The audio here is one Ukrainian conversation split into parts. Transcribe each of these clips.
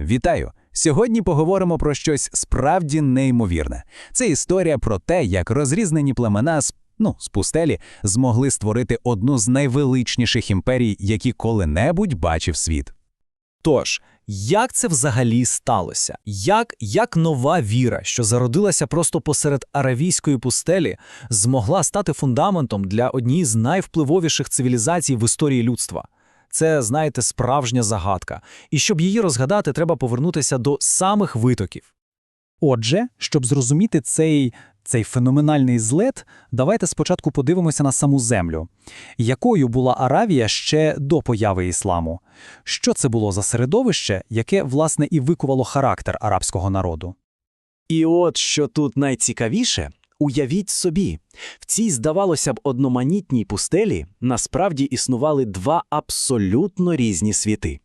Вітаю! Сьогодні поговоримо про щось справді неймовірне. Це історія про те, як розрізнені племена з, ну, з пустелі змогли створити одну з найвеличніших імперій, які коли-небудь бачив світ. Тож, як це взагалі сталося? Як, як нова віра, що зародилася просто посеред аравійської пустелі, змогла стати фундаментом для однієї з найвпливовіших цивілізацій в історії людства? Це, знаєте, справжня загадка. І щоб її розгадати, треба повернутися до самих витоків. Отже, щоб зрозуміти цей, цей феноменальний злет, давайте спочатку подивимося на саму землю. Якою була Аравія ще до появи ісламу? Що це було за середовище, яке, власне, і викувало характер арабського народу? І от що тут найцікавіше, уявіть собі, в цій, здавалося б, одноманітній пустелі насправді існували два абсолютно різні світи.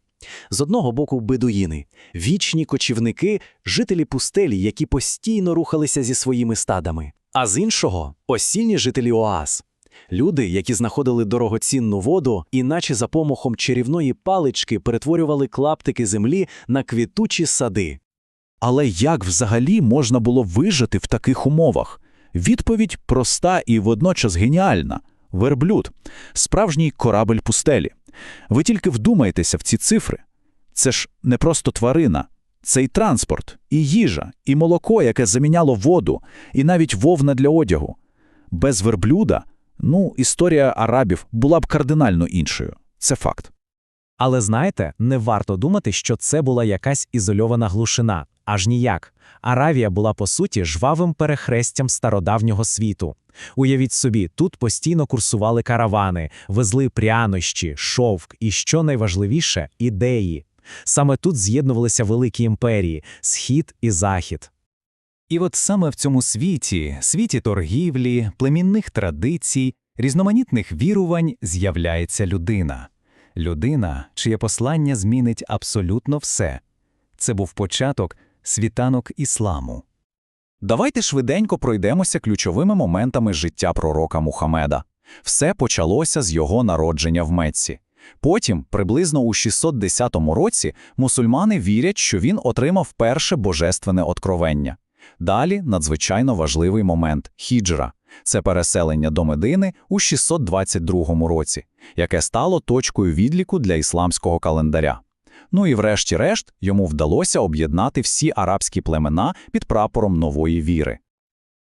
З одного боку бедуїни, вічні кочівники, жителі пустелі, які постійно рухалися зі своїми стадами, а з іншого осільні жителі оаз. Люди, які знаходили дорогоцінну воду, і наче за помахом чарівної палички перетворювали клаптики землі на квітучі сади. Але як взагалі можна було вижити в таких умовах? Відповідь проста і водночас геніальна. Верблюд – справжній корабель пустелі. Ви тільки вдумайтеся в ці цифри. Це ж не просто тварина. Це і транспорт, і їжа, і молоко, яке заміняло воду, і навіть вовна для одягу. Без верблюда, ну, історія арабів була б кардинально іншою. Це факт. Але знаєте, не варто думати, що це була якась ізольована глушина. Аж ніяк. Аравія була, по суті, жвавим перехрестям стародавнього світу. Уявіть собі, тут постійно курсували каравани, везли прянощі, шовк і, що найважливіше, ідеї. Саме тут з'єднувалися великі імперії – схід і захід. І от саме в цьому світі, світі торгівлі, племінних традицій, різноманітних вірувань з'являється людина. Людина, чиє послання змінить абсолютно все. Це був початок світанок ісламу. Давайте швиденько пройдемося ключовими моментами життя пророка Мухаммеда. Все почалося з його народження в Мецці. Потім, приблизно у 610 році, мусульмани вірять, що він отримав перше божественне откровення. Далі надзвичайно важливий момент – хіджра. Це переселення до Медини у 622 році, яке стало точкою відліку для ісламського календаря. Ну і врешті-решт йому вдалося об'єднати всі арабські племена під прапором нової віри.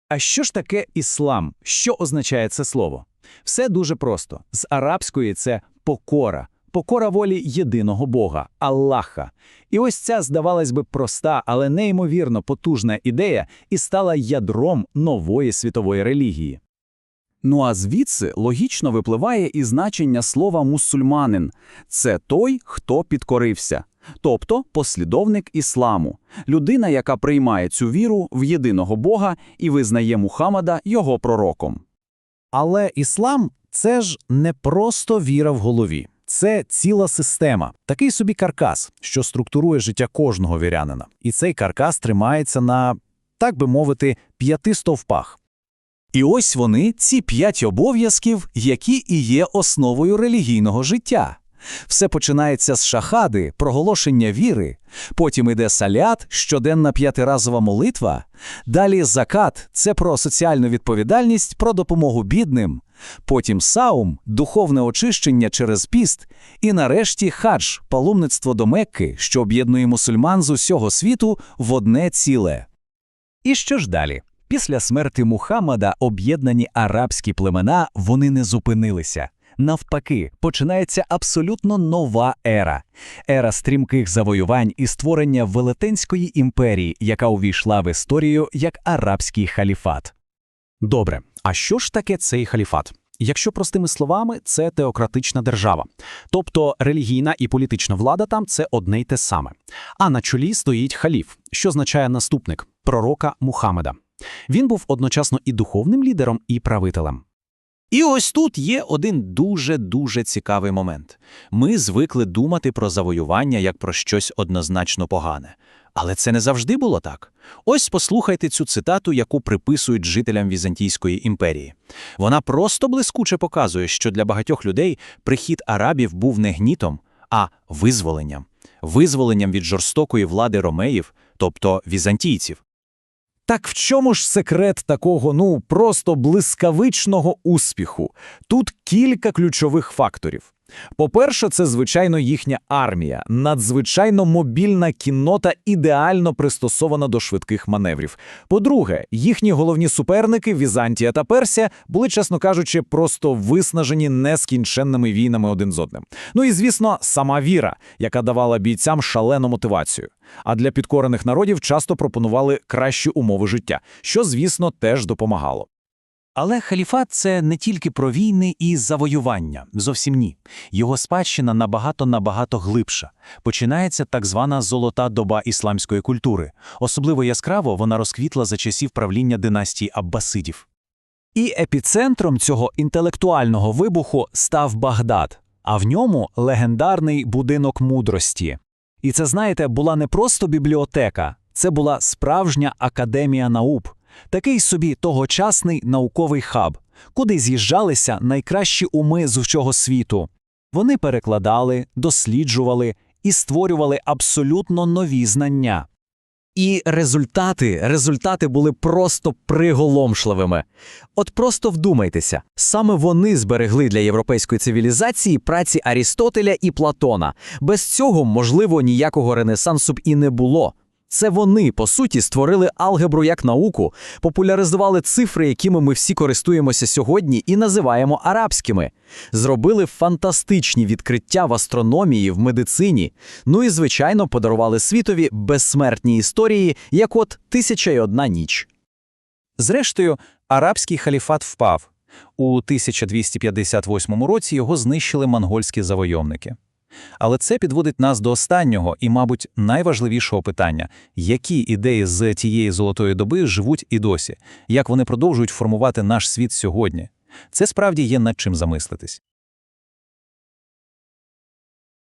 А що ж таке іслам? Що означає це слово? Все дуже просто. З арабської це покора, покора волі єдиного Бога, Аллаха. І ось ця, здавалось би, проста, але неймовірно потужна ідея і стала ядром нової світової релігії. Ну а звідси логічно випливає і значення слова мусульманин це той, хто підкорився, тобто послідовник ісламу, людина, яка приймає цю віру в єдиного Бога і визнає Мухаммада його пророком. Але іслам – це ж не просто віра в голові. Це ціла система, такий собі каркас, що структурує життя кожного вірянина. І цей каркас тримається на, так би мовити, п'яти стовпах. І ось вони, ці п'ять обов'язків, які і є основою релігійного життя. Все починається з шахади, проголошення віри, потім іде салят, щоденна п'ятиразова молитва, далі закат – це про соціальну відповідальність, про допомогу бідним, потім саум – духовне очищення через піст, і нарешті хадж – паломництво до Мекки, що об'єднує мусульман з усього світу в одне ціле. І що ж далі? Після смерти Мухаммада об'єднані арабські племена вони не зупинилися. Навпаки, починається абсолютно нова ера ера стрімких завоювань і створення велетенської імперії, яка увійшла в історію як арабський халіфат. Добре, а що ж таке цей халіфат? Якщо простими словами, це теократична держава. Тобто релігійна і політична влада там це одне й те саме. А на чолі стоїть халіф, що означає наступник пророка Мухаммеда. Він був одночасно і духовним лідером, і правителем. І ось тут є один дуже-дуже цікавий момент. Ми звикли думати про завоювання як про щось однозначно погане. Але це не завжди було так. Ось послухайте цю цитату, яку приписують жителям Візантійської імперії. Вона просто блискуче показує, що для багатьох людей прихід арабів був не гнітом, а визволенням. визволенням від жорстокої влади ромеїв, тобто візантійців. Так в чому ж секрет такого, ну, просто блискавичного успіху? Тут кілька ключових факторів. По-перше, це, звичайно, їхня армія, надзвичайно мобільна кіннота, ідеально пристосована до швидких маневрів. По-друге, їхні головні суперники Візантія та Персія були, чесно кажучи, просто виснажені нескінченними війнами один з одним. Ну і, звісно, сама віра, яка давала бійцям шалену мотивацію. А для підкорених народів часто пропонували кращі умови життя, що, звісно, теж допомагало. Але халіфат – це не тільки про війни і завоювання, зовсім ні. Його спадщина набагато-набагато глибша. Починається так звана «золота доба ісламської культури. Особливо яскраво вона розквітла за часів правління династії Аббасидів. І епіцентром цього інтелектуального вибуху став Багдад, а в ньому легендарний будинок мудрості. І це, знаєте, була не просто бібліотека, це була справжня академія наук, такий собі тогочасний науковий хаб, куди з'їжджалися найкращі уми з усього світу. Вони перекладали, досліджували і створювали абсолютно нові знання. І результати, результати були просто приголомшливими. От просто вдумайтеся, саме вони зберегли для європейської цивілізації праці Арістотеля і Платона. Без цього, можливо, ніякого ренесансу б і не було. Це вони, по суті, створили алгебру як науку, популяризували цифри, якими ми всі користуємося сьогодні і називаємо арабськими. Зробили фантастичні відкриття в астрономії, в медицині. Ну і, звичайно, подарували світові безсмертні історії, як от «Тисяча й одна ніч». Зрештою, арабський халіфат впав. У 1258 році його знищили монгольські завойовники. Але це підводить нас до останнього і, мабуть, найважливішого питання – які ідеї з тієї золотої доби живуть і досі, як вони продовжують формувати наш світ сьогодні? Це справді є над чим замислитись.